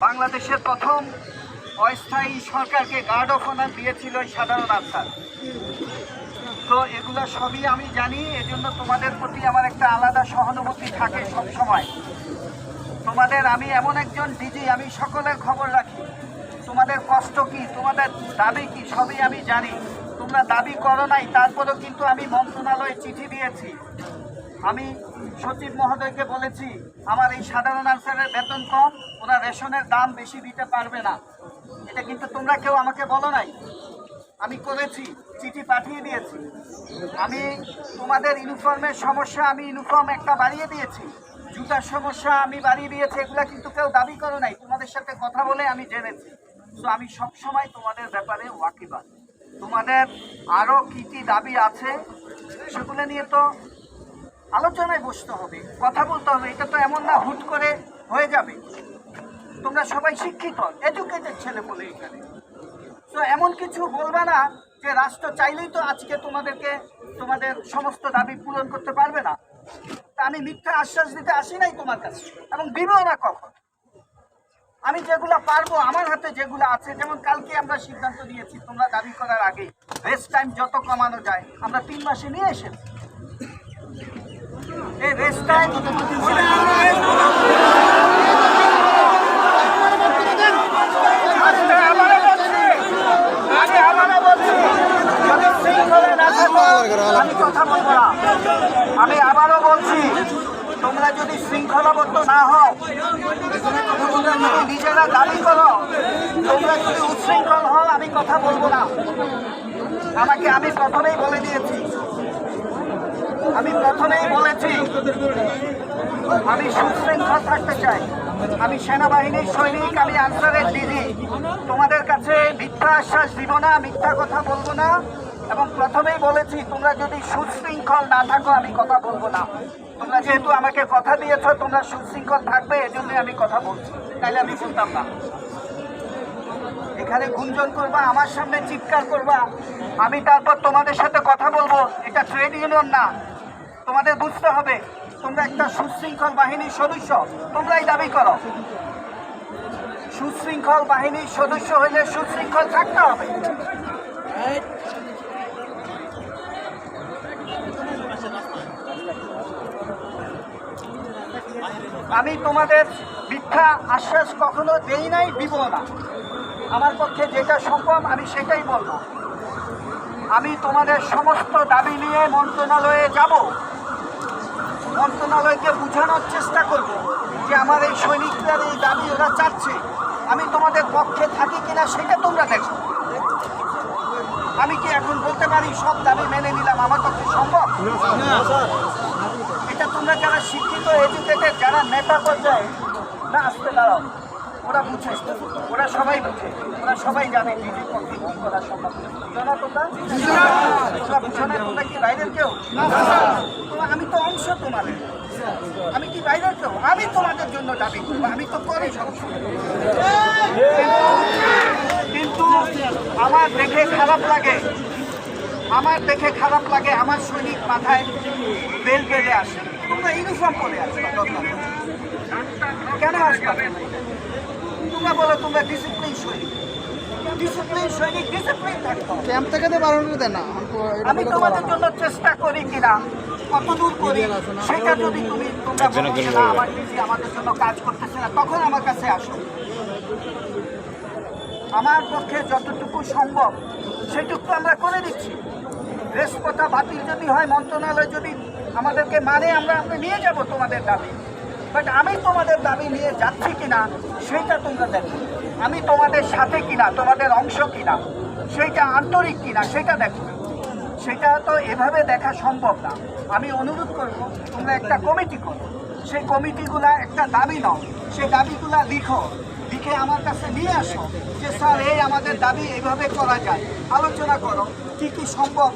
বাংলাদেশের প্রথম অস্থায়ী সরকারকে গার্ড অফ অনার দিয়েছিল সাধারণ আত্মার তো এগুলো সবই আমি জানি, এজন্য তোমাদের প্রতি আমার একটা আলাদা সহানুভূতি থাকে সব সময় তোমাদের আমি এমন একজন ডিজি আমি সকলের খবর রাখি। তোমাদের কষ্ট কি, তোমাদের দাবি কি, সবই আমি জানি। তোমরা দাবি করো নাই, তারপরেও কিন্তু আমি মন্ত্রণালয়ে চিঠি দিয়েছি। আমি সচিব মহোদয়কে বলেছি, আমার এই সাধারণ আনসারের বেতন কম, ওরা রেশনের দাম বেশি দিতে পারবে না। এটা কিন্তু তোমরা কেউ আমাকে বলো নাই। আমি করেছি, চিঠি পাঠিয়ে দিয়েছি। আমি তোমাদের ইউনিফর্মের সমস্যা, আমি ইউনিফর্ম একটা বাড়িয়ে দিয়েছি। জুতার সমস্যা আমি বাড়িয়ে দিয়েছি, এগুলো কিন্তু কেউ দাবি করো নাই। তোমাদের সাথে কথা বলে আমি জেনেছি। তো আমি সবসময় তোমাদের ব্যাপারে ওয়াকিবাদ তোমাদের আরও কী কী দাবি আছে, সেগুলো নিয়ে তো আলোচনায় বসতে হবে, কথা বলতে হবে, এটা তো এমন না, হুট করে হয়ে যাবে। তোমরা সবাই শিক্ষিত এডুকেটেড ছেলে বলে এখানে। তো এমন কিছু বলবে না যে রাষ্ট্র চাইলেই তো আজকে তোমাদেরকে, তোমাদের সমস্ত দাবি পূরণ করতে পারবে না। তা আমি মিথ্যা আশ্বাস দিতে আসি নাই তোমার কাছে, এবং দিবও না কখন। আমি যেগুলো পারব, আমার হাতে যেগুলো আছে, যেমন কালকে আমরা সিদ্ধান্ত নিয়েছি তোমরা দাবি করার আগে রেস্ট টাইম যত কমানো যায়, আমরা তিন মাসে নিয়ে এসেছি। আমি কথা বলব না। আমি আবারও বলছি তোমরা যদি শৃঙ্খলাবদ্ধ না হও যদি নিজেরা দাবি করো তোমরা যদি উচ্ছৃঙ্খল হও আমি কথা বলব না আমাকে আমি প্রথমেই বলে দিয়েছি প্রথমেই বলেছি, আমি সুশৃঙ্খল থাকতে চাই। আমি সেনাবাহিনীর সৈনিক, আমি আনসারের দিদি। তোমাদের কাছে মিথ্যা আশ্বাস দিব না, মিথ্যা কথা বলব না। এবং প্রথমেই বলেছি, তোমরা যদি সুশৃঙ্খল না থাকো, আমি কথা বলব না। তোমরা যেহেতু আমাকে কথা দিয়েছ, তোমরা সুশৃঙ্খল থাকবে, এজন্যই আমি কথা বলছি। তাইলে আমি শুনতাম না। এখানে গুঞ্জন করবা, আমার সামনে চিৎকার করবা। আমি তারপর তোমাদের সাথে কথা বলব, এটা ট্রেড ইউনিয়ন না। তোমাদের বুঝতে হবে, তোমরা একটা সুশৃঙ্খল বাহিনীর সদস্য, তোমরাই দাবি করো। সুশৃঙ্খল বাহিনীর সদস্য হইলে সুশৃঙ্খল থাকতে হবে। আমি তোমাদের মিথ্যা আশ্বাস কখনো দেই নাই, দিব না। আমার পক্ষে যেটা সম্ভব, আমি সেটাই বলব। আমি তোমাদের সমস্ত দাবি নিয়ে মন্ত্রণালয়ে যাব। মন্ত্রণালয়কে বোঝানোর চেষ্টা করব যে আমার এই সৈনিকদের এই দাবি ওরা চাচ্ছে। আমি তোমাদের পক্ষে থাকি কিনা সেটা তোমরা দেখো। আমি কি এখন বলতে পারি সব দাবি মেনে নিলাম? আমার পক্ষে সম্ভব? এটা তোমরা যারা শিক্ষিত এডুকেটেড যারা নেতা পর্যায়ে না আসতে দাঁড়াও। ওরা বুঝে, ওরা সবাই বুঝে, ওরা সবাই জানে করা না তোমরা তোমরা তোমরা বাইরের কেউ? আমি তো অংশ তোমাদের। আমি কি বাইরের কেউ? আমি তোমাদের জন্য দাবি করব, আমি তো করি কিন্তু আমার দেখে খারাপ লাগে, আমার দেখে খারাপ লাগে, আমার সৈনিক মাথায় বেল বেঁধে আসে। তোমরা ইউনিফর্ম পরে আসবে। কেন আসবে? তোমরা বলো তোমরা ডিসিপ্লিন সৈনিক। ডিসিপ্লিন সৈনিক ডিসিপ্লিন থাকতে ক্যাম্প থেকে তো বারণ করে না। আমি তোমাদের জন্য চেষ্টা করি কিনা কতদূর করি সেটা যদি তুমি তোমরা বলো না, আমার দিদি আমাদের জন্য কাজ করতেছে না তখন আমার কাছে আসো। আমার পক্ষে যতটুকু সম্ভব সেটুকু আমরা করে দিচ্ছি। রেসকোটা বাতিল যদি হয় মন্ত্রণালয় যদি আমাদেরকে মানে আমরা আমরা নিয়ে যাব তোমাদের দাবি। বাট আমি তোমাদের দাবি নিয়ে যাচ্ছি কিনা, সেইটা তোমরা দেখো। আমি তোমাদের সাথে কিনা, তোমাদের অংশ কিনা, সেইটা আন্তরিক কিনা সেটা দেখো। সেটা তো এভাবে দেখা সম্ভব না। আমি অনুরোধ করব, তোমরা একটা কমিটি করো। সেই কমিটিগুলা একটা দাবি নাও। সেই দাবিগুলা লিখো। লিখে আমার কাছে নিয়ে আসো যে, স্যার, এই আমাদের দাবি এইভাবে করা যায়। আলোচনা করো, কি কি সম্ভব।